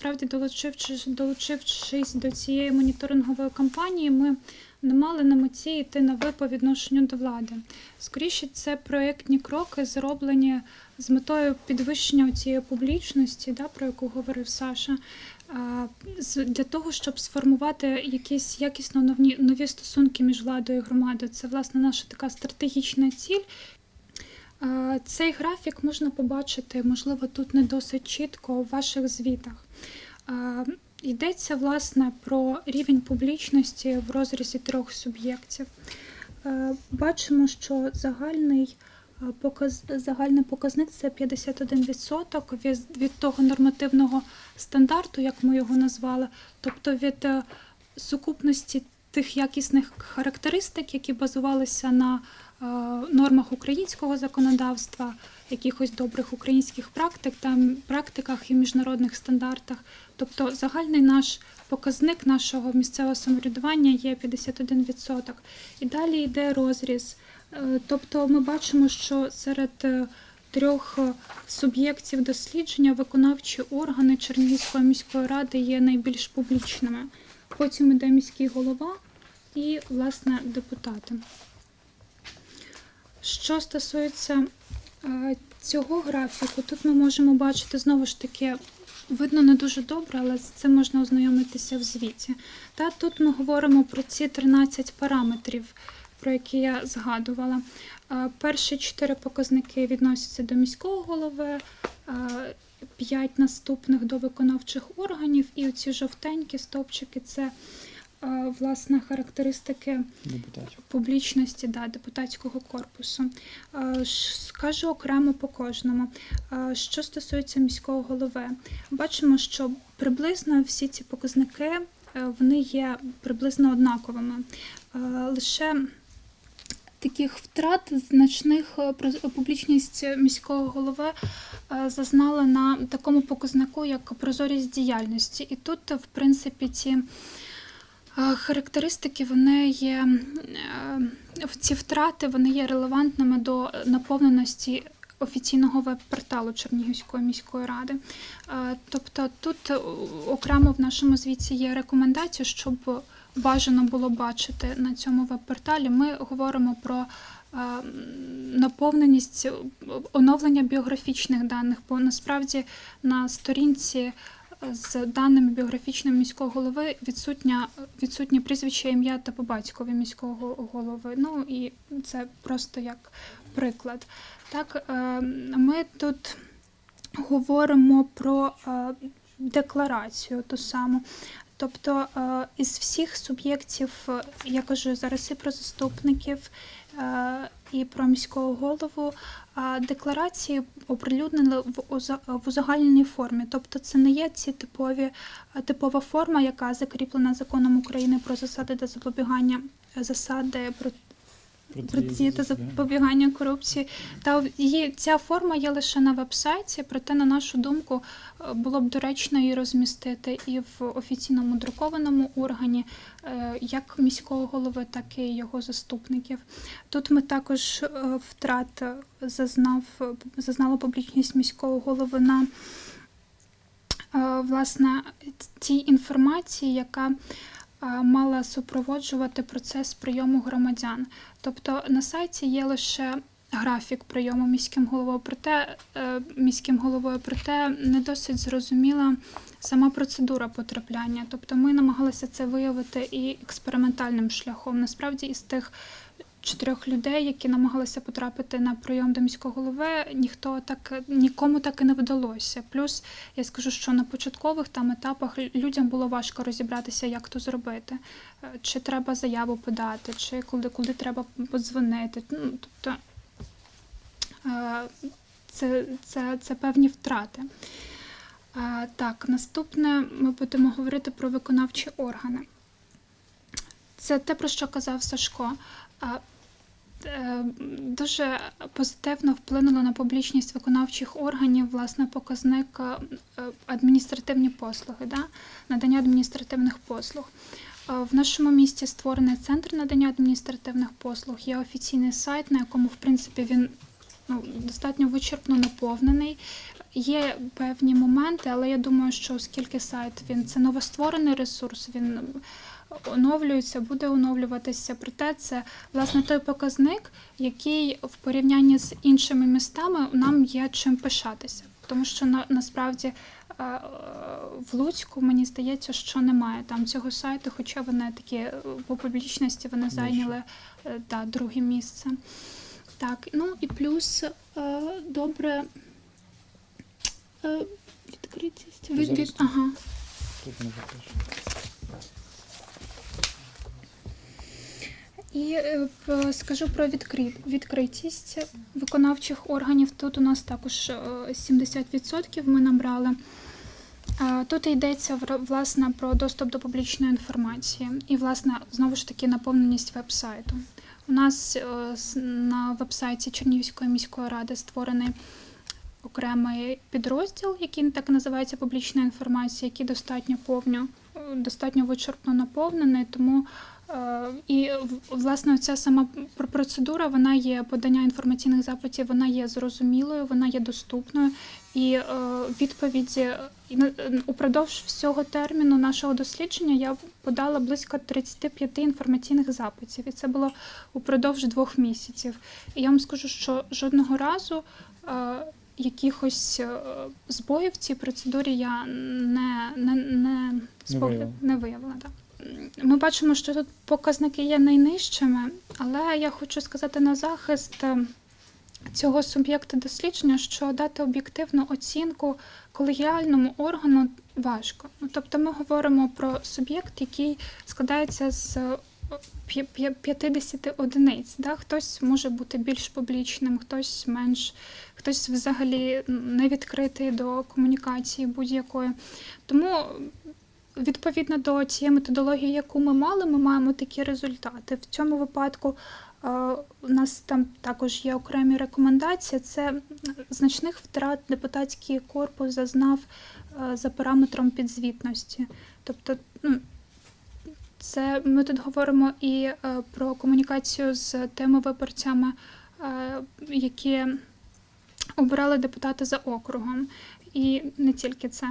Насправді, долучившись, долучившись до цієї моніторингової кампанії, ми не мали на меті йти на ви по відношенню до влади. Скоріше, це проєктні кроки, зроблені з метою підвищення цієї публічності, да, про яку говорив Саша, для того, щоб сформувати якісь якісно нові, нові стосунки між владою і громадою. Це власне наша така стратегічна ціль. Цей графік можна побачити, можливо, тут не досить чітко у ваших звітах. Йдеться власне про рівень публічності в розрізі трьох суб'єктів. Бачимо, що загальний показ, загальний показник це 51% від, від того нормативного стандарту, як ми його назвали, тобто від е, сукупності тих якісних характеристик, які базувалися на е, нормах українського законодавства, якихось добрих українських практик та практиках і міжнародних стандартах. Тобто загальний наш показник нашого місцевого самоврядування є 51%. І далі йде розріз. Е, Тобто ми бачимо, що серед е, трьох суб'єктів дослідження виконавчі органи Чернігівської міської ради є найбільш публічними. Потім іде міський голова і, власне, депутати. Що стосується е, цього графіку, тут ми можемо бачити знову ж таки. Видно не дуже добре, але з цим можна ознайомитися в звіті. Та тут ми говоримо про ці 13 параметрів, про які я згадувала. Е, Перші чотири показники відносяться до міського голови, п'ять наступних до виконавчих органів, і оці жовтенькі стовпчики це е, власне характеристики депутатів. публічності да, депутатського корпусу. Е, Скажу окремо по кожному. Е, Що стосується міського голови, бачимо, що приблизно всі ці показники вони є приблизно однаковими. Лише таких втрат значних е, публічність міського голови е, зазнала на такому показнику, як прозорість діяльності. І тут, в принципі, ці е, характеристики вони є ці втрати вони є релевантними до наповненості офіційного веб-порталу Чернігівської міської ради. Тобто тут окремо в нашому звіті є рекомендація, щоб бажано було бачити на цьому веб-порталі. Ми говоримо про е, наповненість оновлення біографічних даних, бо насправді на сторінці е, з даними біографічними міського голови відсутня відсутнє прізвище, ім'я та по батькові міського голови. Ну і це просто як приклад. Так, е, ми тут говоримо про декларацію ту саму. Тобто е, із всіх суб'єктів, е, я кажу зараз і про заступників, е, і про міського голову, декларації оприлюднили в уза- в узагальненій формі. Тобто це не є ці типові типова форма, яка закріплена законом України про засади та запобігання засади про протидії та запобігання корупції. Та її ця форма є лише на веб-сайті, проте, на нашу думку, е, було б доречно її розмістити і в офіційному друкованому органі, е, як міського голови, так і його заступників. Тут ми також е, втрат зазнав зазнала публічність міського голови на власне тій інформації, яка мала супроводжувати процес прийому громадян. Тобто на сайті є лише графік прийому міським головою, проте е, міським головою, проте не досить зрозуміла сама процедура потрапляння. Тобто ми намагалися це виявити і експериментальним шляхом. Насправді із тих чотирьох людей, які намагалися потрапити на прийом до міського голови, ніхто так нікому так і не вдалося. Плюс я скажу, що на початкових там етапах людям було важко розібратися, як то зробити. Е, Чи треба заяву подати, чи куди, куди треба подзвонити. Ну, тобто е, це, це, це певні втрати. Е, Так, наступне ми будемо говорити про виконавчі органи. Це те, про що казав Сашко. Е, Дуже позитивно вплинуло на публічність виконавчих органів власне показник е, адміністративні послуги, да? надання адміністративних послуг. Е, В нашому місті створений центр надання адміністративних послуг. Є офіційний сайт, на якому, в принципі, він ну, достатньо вичерпно наповнений. Є певні моменти, але я думаю, що оскільки сайт він це новостворений ресурс, він оновлюється, буде оновлюватися. Проте це власне той показник, який в порівнянні з іншими містами нам є чим пишатися. Тому що на, насправді е, в Луцьку мені здається, що немає там цього сайту, хоча вони такі е, по публічності вони зайняли е, да, друге місце. Так, ну і плюс добре відкритість. Від, від, ага. Тут не І е, скажу про відкрит, відкритість виконавчих органів. Тут у нас також е, 70% ми набрали. Е, Тут йдеться власне про доступ до публічної інформації і, власне, знову ж таки наповненість веб-сайту. У нас е, на веб-сайті Чернігівської міської ради створений окремий підрозділ, який так називається публічна інформація, який достатньо повню, е, достатньо вичерпно наповнений. Тому е, і власне ця сама пр- процедура, вона є подання інформаційних запитів, вона є зрозумілою, вона є доступною. І е, відповіді е, упродовж всього терміну нашого дослідження я подала близько 35 інформаційних запитів, і це було упродовж двох місяців. І я вам скажу, що жодного разу е, якихось е, збоїв в цій процедурі я не, не, не, спогля- виявила. не виявила. Так. Ми бачимо, що тут показники є найнижчими, але я хочу сказати на захист е, цього суб'єкта дослідження, що дати об'єктивну оцінку колегіальному органу важко. Ну, тобто ми говоримо про суб'єкт, який складається з е, п'я- п'я- 50 одиниць. Да? Хтось може бути більш публічним, хтось менш, хтось взагалі не відкритий до комунікації будь-якої. Тому відповідно до цієї методології, яку ми мали, ми маємо такі результати. В цьому випадку е, у нас там також є окремі рекомендації. Це значних втрат депутатський корпус зазнав е, за параметром підзвітності. Тобто, ну, це ми тут говоримо і е, про комунікацію з тими виборцями, які обирали депутата за округом. І не тільки це.